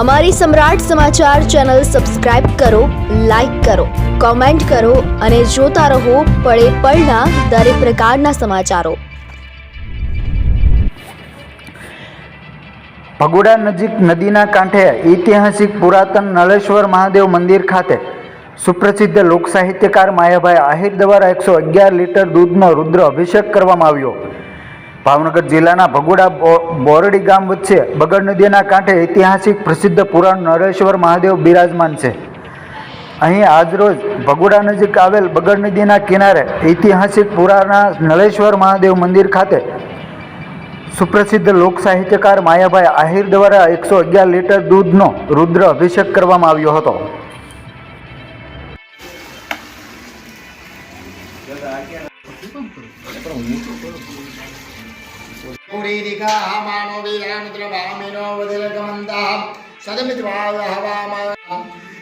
અમારી Samrat Samachar channel subscribe કરો, like કરો, કોમેન્ટ કરો અને જોતા રહો પળે પળના દરેક પ્રકારના સમાચારો. ભગોડા નજીક નદીના કાંઠે ઐતિહાસિક પુરાતન નળેશ્વર મહાદેવ મંદિર ખાતે સુપ્રસિદ્ધ લોકસાહિત્યકાર માયાભાઈ આહિર દ્વારા એકસો અગિયાર લીટર દૂધનો રુદ્ર અભિષેક કરવામાં આવ્યો. ભાવનગર જિલ્લાના ભગોડા બોરડી ગામ વચ્ચે બગડ નદીના કાંઠે ઐતિહાસિક પ્રસિદ્ધ પુરાણ નરેશ્વર મહાદેવ બિરાજમાન છે. અહીં આજરોજ ભગોડા નજીક આવેલ બગડ નદીના કિનારે ઐતિહાસિક પુરાના નળેશ્વર મહાદેવ મંદિર ખાતે સુપ્રસિદ્ધ લોક સાહિત્યકાર માયાભાઈ આહિર દ્વારા એકસો અગિયાર લીટર દૂધનો રુદ્ર અભિષેક કરવામાં આવ્યો હતો. पुरीरिकाः मानो वीरानुद्रवामिनो वदिलकमन्ताः सदमित्वाय हवामः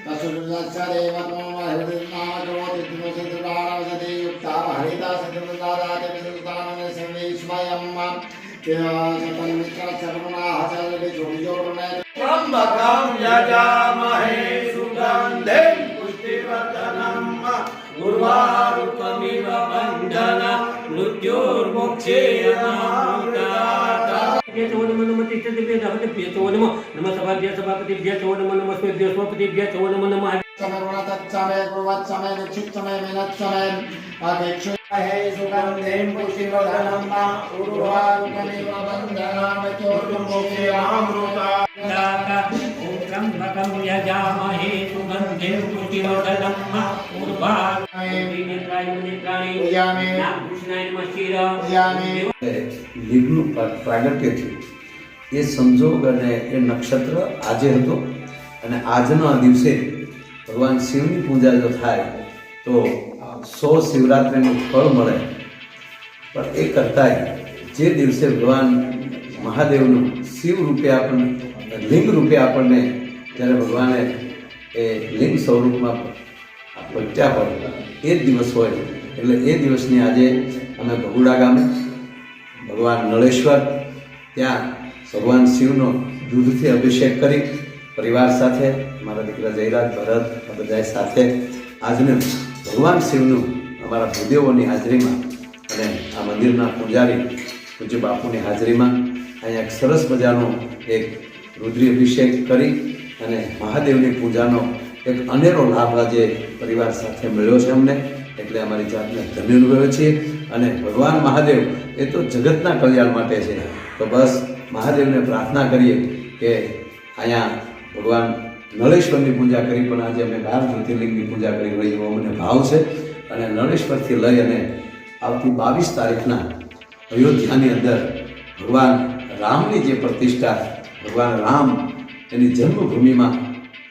तसुरुदत्सदेवतो महिर्नामजोतिर्दिवसिद्धारवसति युक्ता हरिता ભ્ય નમ નમતિ સ્થિતિ ભ્ય ભ્ય ચૌ નમ નમ સભા ભ્ય સભાપતિ ભ્ય ચૌ નમ નમ સ્મે ભ્ય સ્વપતિ ભ્ય ચૌ નમ નમ સમય ગુણવત સમય વિક્ષિત સમય મહેનત સમય અભિક્ષુ હે સુગંધિમ પુષ્ટિવદનમ્મા ઉર્વારુકનિવ બંધનામ ચોર્મુખી અમૃતા દાતા यजामहे सुगन्धिं पुष्टिवर्धनम् उर्वारुकमित्राय मुनित्राणि પૂજામે નાગભૂષણાય નમઃ શિર પૂજામે લીગનું પ્રા- પ્રાગટ્ય થયું એ સંજોગ અને એ નક્ષત્ર આજે હતો અને આજના દિવસે ભગવાન શિવની પૂજા જો થાય તો સો શિવરાત્રિનું ફળ મળે પણ એ કરતાંય જે દિવસે ભગવાન મહાદેવનું શિવ રૂપે આપણને લિંગ રૂપે આપણને જ્યારે ભગવાને એ લિંગ સ્વરૂપમાં પચ્યા હોય એ જ દિવસ હોય. એટલે એ દિવસની આજે અમે ભગુડા ગામે, ભગવાન નળેશ્વર ત્યાં ભગવાન શિવનો દૂધથી અભિષેક કરી, પરિવાર સાથે, મારા દીકરા જયરાજ, ભરત બધા સાથે આજને ભગવાન શિવનું અમારા ભૂદેવોની હાજરીમાં અને આ મંદિરના પૂજારી પૂજ્ય બાપુની હાજરીમાં અહીંયા એક સરસ મજાનો એક રુદ્રી અભિષેક કરી અને મહાદેવની પૂજાનો એક અનેરો લાભ આજે પરિવાર સાથે મળ્યો છે અમને. એટલે અમારી જાતને ધન્ય અનુભવે છીએ. અને ભગવાન મહાદેવ એ તો જગતના કલ્યાણ માટે છે. તો બસ મહાદેવને પ્રાર્થના કરીએ કે અહીંયા ભગવાન નળેશ્વરની પૂજા કરી, પણ આજે અમે બાર જ્યોતિર્લિંગની પૂજા કરી રહી એવો મને ભાવ છે. અને નળેશ્વરથી લઈ અને આવતી બાવીસ તારીખના અયોધ્યાની અંદર ભગવાન રામની જે પ્રતિષ્ઠા, ભગવાન રામ એની જન્મભૂમિમાં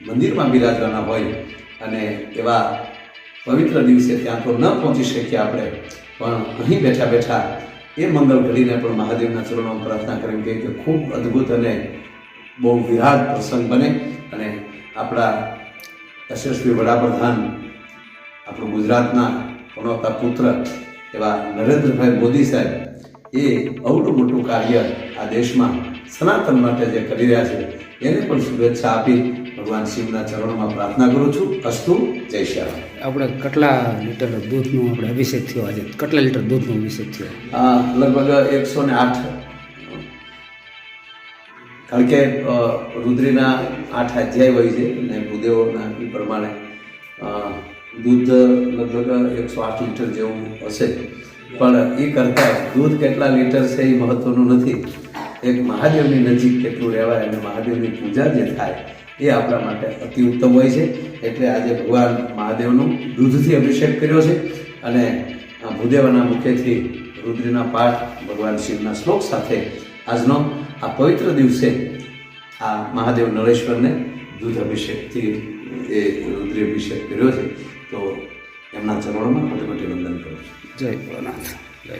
મંદિરમાં બિરાજવાના હોય અને એવા પવિત્ર દિવસે ત્યાં તો ન પહોંચી શકીએ આપણે, પણ અહીં બેઠા બેઠા એ મંગલ ઘડીને પણ મહાદેવના ચરણોમાં પ્રાર્થના કરવી જોઈએ કે ખૂબ અદ્ભુત અને બહુ વિરાટ પ્રસંગ બને અને આપણા યશસ્વી વડાપ્રધાન, આપણું ગુજરાતના પનોતા પુત્ર એવા નરેન્દ્રભાઈ મોદી સાહેબ, એ અવડું મોટું કાર્ય આ દેશમાં સનાતન માટે જે કરી રહ્યા છે એને પણ શુભેચ્છા આપી ભગવાન શિવના ચરણોમાં પ્રાર્થના કરું છું. અસ્તુ જય શ્રી રામ. આપણે કેટલા લીટર દૂધનો આપણે અભિષેક થયો આજે? કેટલા લીટર દૂધનો અભિષેક થયો? લગભગ એકસો ને આઠ. કારણ કે રુદ્રીના આઠ અધ્યાય હોય છે અને ભૂદેવોના એ પ્રમાણે દૂધ લગભગ એકસો આઠ લીટર જેવું હશે. પણ એ કરતાં દૂધ કેટલા લીટર છે એ મહત્વનું નથી. એક મહાદેવની નજીક કેટલું રહેવાય અને મહાદેવની પૂજા જે થાય એ આપણા માટે અતિ ઉત્તમ હોય છે. એટલે આજે ભગવાન મહાદેવનું દૂધથી અભિષેક કર્યો છે અને ભૂદેવના મુખેથી રુદ્રના પાઠ ભગવાન શિવના શ્લોક સાથે આજનો આ પવિત્ર દિવસે આ મહાદેવ નરેશ્વરને દૂધ અભિષેકથી એ રુદ્ર અભિષેક કર્યો છે. તો એમના ચરણોમાં મોટે મોટી વંદન કરું છું. જય ભોળાનાથ. જય.